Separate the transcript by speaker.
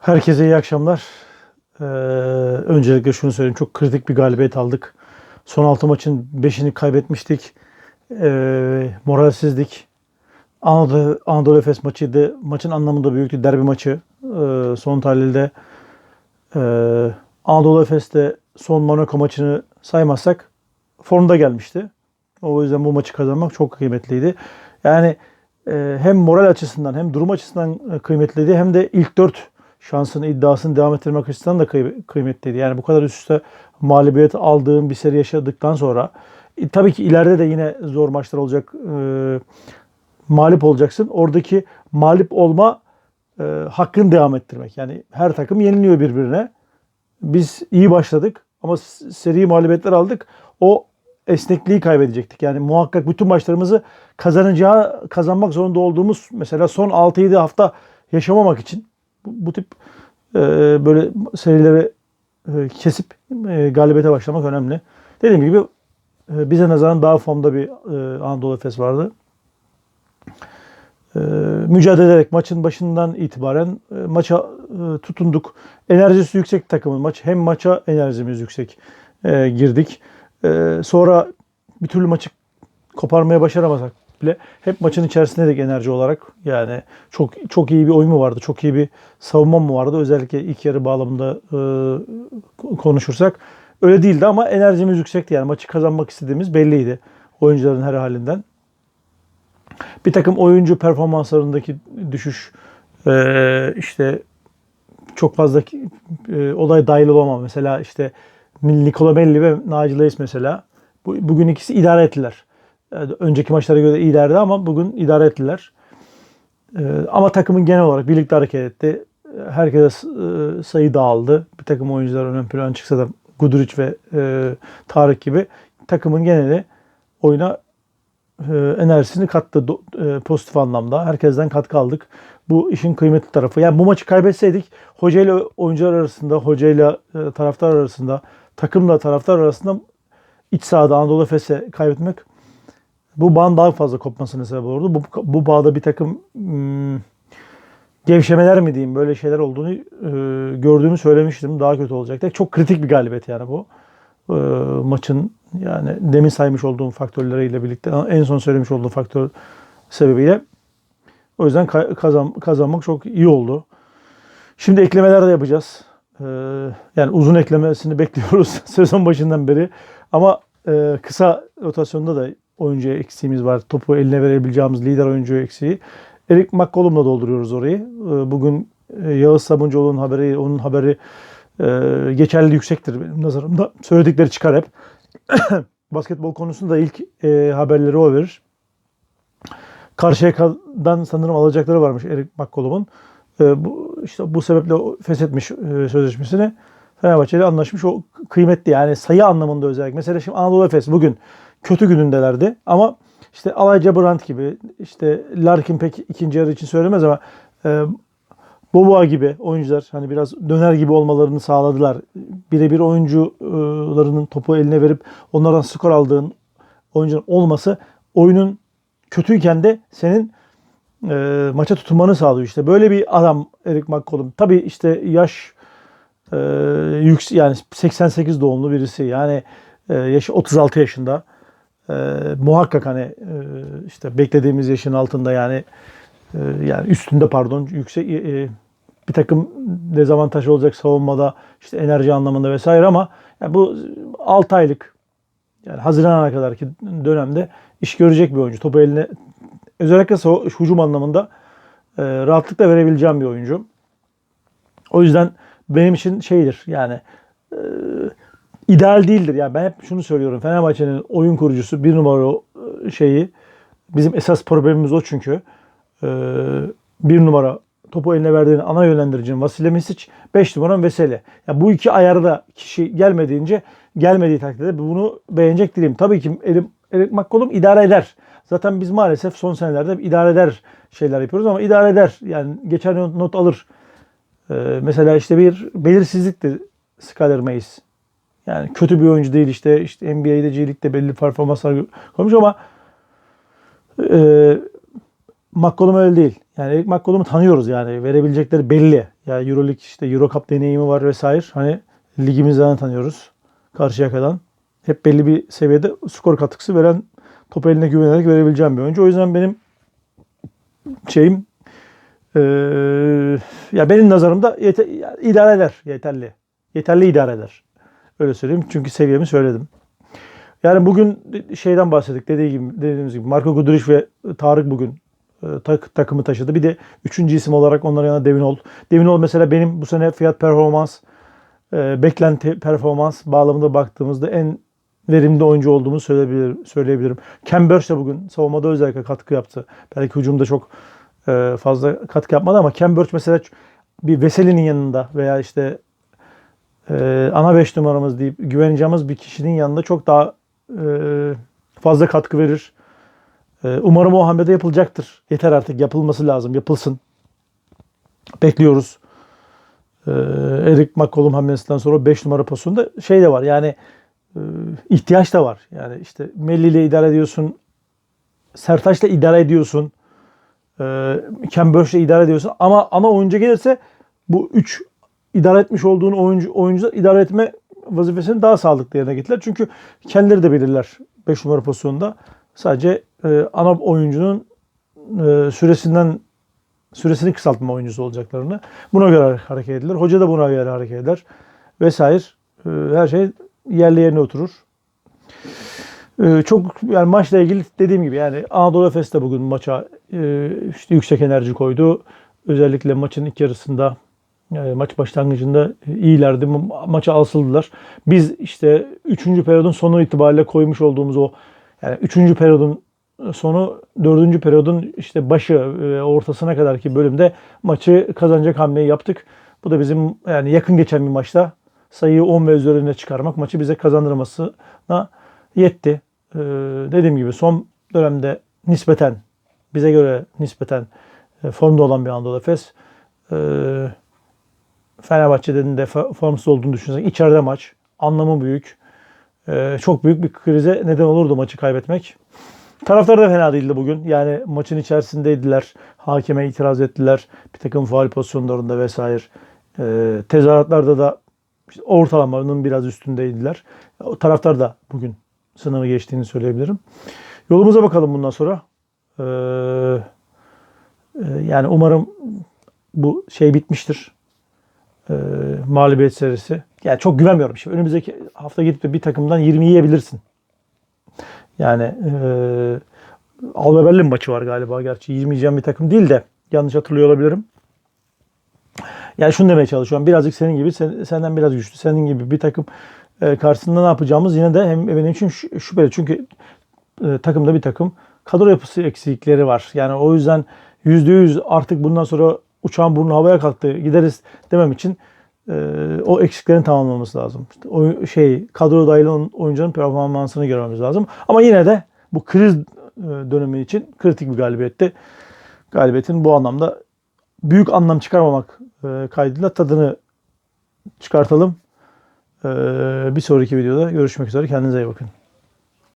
Speaker 1: Herkese iyi akşamlar. Ee, öncelikle şunu söyleyeyim. Çok kritik bir galibiyet aldık. Son 6 maçın 5'ini kaybetmiştik. Ee, moralsizdik. Anadolu, Anadolu Efes maçıydı. Maçın anlamında büyüktü. Derbi maçı. Ee, son tahlilde ee, Anadolu Efes'te son Monaco maçını saymazsak formda gelmişti. O yüzden bu maçı kazanmak çok kıymetliydi. Yani e, hem moral açısından hem durum açısından e, kıymetliydi hem de ilk 4 şansını iddiasını devam ettirmek açısından da kıy- kıymetliydi. Yani bu kadar üst üste mağlubiyet aldığım bir seri yaşadıktan sonra e, tabii ki ileride de yine zor maçlar olacak. E, mağlup olacaksın. Oradaki mağlup olma e, hakkını devam ettirmek. Yani her takım yeniliyor birbirine. Biz iyi başladık ama seri mağlubiyetler aldık. O esnekliği kaybedecektik. Yani muhakkak bütün maçlarımızı kazanacağı, kazanmak zorunda olduğumuz mesela son 6-7 hafta yaşamamak için bu, bu tip e, böyle serileri e, kesip e, galibiyete başlamak önemli. Dediğim gibi e, bize nazaran daha formda bir e, Anadolu Efes vardı. E, mücadele ederek maçın başından itibaren e, maça e, tutunduk. Enerjisi yüksek takımın maç. Hem maça enerjimiz yüksek e, girdik. E, sonra bir türlü maçı koparmaya başaramasak bile hep maçın içerisindeydik enerji olarak. Yani çok çok iyi bir oyun mu vardı? Çok iyi bir savunma mı vardı? Özellikle ilk yarı bağlamında e, konuşursak öyle değildi ama enerjimiz yüksekti. Yani maçı kazanmak istediğimiz belliydi oyuncuların her halinden. Bir takım oyuncu performanslarındaki düşüş e, işte çok fazla e, olay dahil olamam. Mesela işte Nicola Melli ve Naci Reis mesela bu, bugün ikisi idare ettiler. Önceki maçlara göre iyilerdi ama bugün idare ettiler. E, ama takımın genel olarak birlikte hareket etti. Herkese e, sayı dağıldı. Bir takım oyuncular ön plana çıksa da Guduric ve e, Tarık gibi takımın geneli oyuna e, enerjisini kattı pozitif anlamda. Herkesten katkı aldık. Bu işin kıymetli tarafı. Yani bu maçı kaybetseydik hoca ile oyuncular arasında, hoca ile e, taraftar arasında, takımla taraftar arasında iç sahada Anadolu Efes'e kaybetmek bu bağın daha fazla kopmasına sebep olurdu. Bu, bu bağda bir takım hmm, gevşemeler mi diyeyim böyle şeyler olduğunu e, gördüğümü söylemiştim. Daha kötü olacaktı. Çok kritik bir galibiyet yani bu. E, maçın yani demin saymış olduğum faktörleriyle birlikte en son söylemiş olduğum faktör sebebiyle o yüzden ka- kazan, kazanmak çok iyi oldu. Şimdi eklemeler de yapacağız. Ee, yani uzun eklemesini bekliyoruz sezon başından beri. Ama e, kısa rotasyonda da oyuncu eksiğimiz var. Topu eline verebileceğimiz lider oyuncu eksiği. Erik McCollum'la dolduruyoruz orayı. Ee, bugün e, Yağız Sabuncuoğlu'nun haberi, onun haberi e, geçerli yüksektir benim nazarımda. Söyledikleri çıkar hep. Basketbol konusunda ilk e, haberleri o verir. Karşıyaka'dan sanırım alacakları varmış Erik McCollum'un. Bu işte bu sebeple feshetmiş sözleşmesini. Fenerbahçe ile anlaşmış. O kıymetli yani sayı anlamında özellikle. Mesela şimdi Anadolu Efes bugün kötü günündelerdi ama işte Alay Brandt gibi işte Larkin pek ikinci yarı için söylemez ama e, Boboa gibi oyuncular hani biraz döner gibi olmalarını sağladılar. Birebir oyuncularının topu eline verip onlardan skor aldığın oyuncuların olması oyunun kötüyken de senin e, maça tutunmanı sağlıyor işte. Böyle bir adam Erik McCollum. Tabii işte yaş e, yüks yani 88 doğumlu birisi. Yani e, yaşı 36 yaşında. E, muhakkak hani e, işte beklediğimiz yaşın altında yani e, yani üstünde pardon yüksek e, e, bir takım dezavantaj olacak savunmada işte enerji anlamında vesaire ama yani bu 6 aylık yani Haziran'a kadarki dönemde iş görecek bir oyuncu. Topu eline özellikle hücum anlamında e, rahatlıkla verebileceğim bir oyuncu. O yüzden benim için şeydir yani ideal değildir. Yani ben hep şunu söylüyorum. Fenerbahçe'nin oyun kurucusu bir numara e, şeyi bizim esas problemimiz o çünkü. E, bir numara topu eline verdiğini ana yönlendiricinin Vasile Misic, 5 numaran Veseli. Yani bu iki ayarda kişi gelmediğince gelmediği takdirde bunu beğenecek değilim. Tabii ki Erik, Erik McCollum idare eder. Zaten biz maalesef son senelerde idare eder şeyler yapıyoruz ama idare eder. Yani geçer not alır. Ee, mesela işte bir belirsizlikti Skyler Mays. Yani kötü bir oyuncu değil işte işte NBA'de G League'de belli performanslar koymuş ama e, McCollum öyle değil. Yani Erik McCollum'u tanıyoruz yani. Verebilecekleri belli. Ya Euroleague işte Euro Cup deneyimi var vesaire. Hani ligimizden tanıyoruz. Karşıyaka'dan. Hep belli bir seviyede skor katkısı veren top eline güvenerek verebileceğim bir oyuncu. O yüzden benim şeyim eee, ya benim nazarımda yete, idare eder. Yeterli. Yeterli idare eder. Öyle söyleyeyim. Çünkü seviyemi söyledim. Yani bugün şeyden bahsettik dediği gibi, dediğimiz gibi Marco Guduric ve Tarık bugün e, tak, takımı taşıdı. Bir de üçüncü isim olarak onların yanında Devinol. Devinol mesela benim bu sene fiyat performans e, beklenti performans bağlamında baktığımızda en verimli oyuncu olduğumu söyleyebilirim. söyleyebilirim. Ken Burch de bugün savunmada özellikle katkı yaptı. Belki hücumda çok e, fazla katkı yapmadı ama Ken Burch mesela bir Veseli'nin yanında veya işte e, ana 5 numaramız deyip güveneceğimiz bir kişinin yanında çok daha e, fazla katkı verir. E, umarım o hamlede yapılacaktır. Yeter artık yapılması lazım. Yapılsın. Bekliyoruz. E, Eric McCollum hamlesinden sonra 5 numara pozisyonda şey de var. Yani e, ihtiyaç da var. Yani işte Melli ile idare ediyorsun. Sertaç'la idare ediyorsun. E, Ken idare ediyorsun. Ama ana oyuncu gelirse bu 3 idare etmiş olduğun oyuncu oyuncular idare etme vazifesini daha sağlıklı yerine getirirler. Çünkü kendileri de belirler 5 numara pozisyonunda. Sadece e, ana oyuncunun e, süresinden süresini kısaltma oyuncusu olacaklarını buna göre hareket edilir. Hoca da buna göre hareket eder. Vesaire. E, her şey yerli yerine oturur. E, çok yani maçla ilgili dediğim gibi yani Anadolu Efes de bugün maça e, işte yüksek enerji koydu. Özellikle maçın ilk yarısında maç başlangıcında iyilerdi. Ma- Maça asıldılar. Biz işte 3. periyodun sonu itibariyle koymuş olduğumuz o yani 3. periyodun sonu 4. periyodun işte başı e, ortasına kadar ki bölümde maçı kazanacak hamleyi yaptık. Bu da bizim yani yakın geçen bir maçta sayıyı 10 ve üzerine çıkarmak maçı bize kazandırmasına yetti. Ee, dediğim gibi son dönemde nispeten bize göre nispeten e, formda olan bir Anadolu Efes. Ee, Fenerbahçe'nin de formsuz olduğunu düşünsek içeride maç anlamı büyük. Ee, çok büyük bir krize neden olurdu maçı kaybetmek. Taraftar da fena değildi bugün. Yani maçın içerisindeydiler. Hakeme itiraz ettiler. Bir takım faal pozisyonlarında vesaire. Ee, tezahüratlarda da işte ortalamanın biraz üstündeydiler. O taraftar da bugün sınavı geçtiğini söyleyebilirim. Yolumuza bakalım bundan sonra. Ee, e, yani umarım bu şey bitmiştir. Ee, mağlubiyet serisi. Yani çok güvenmiyorum. Şimdi önümüzdeki hafta gidip de bir takımdan 20 yiyebilirsin. Yani e, Alba Berlin maçı var galiba. Gerçi 20 yiyeceğim bir takım değil de yanlış hatırlıyor olabilirim. Yani şunu demeye çalışıyorum. Birazcık senin gibi, sen- senden biraz güçlü, senin gibi bir takım e, karşısında ne yapacağımız yine de hem benim için şü- şüpheli. Çünkü e, takımda bir takım kadro yapısı eksiklikleri var. Yani o yüzden %100 artık bundan sonra uçağın burnu havaya kalktı gideriz demem için e, o eksiklerin tamamlaması lazım. İşte o şey kadro dahil oyuncuların performansını görmemiz lazım. Ama yine de bu kriz e, dönemi için kritik bir galibiyetti. Galibiyetin bu anlamda büyük anlam çıkarmamak e, kaydıyla tadını çıkartalım. E, bir sonraki videoda görüşmek üzere. Kendinize iyi bakın.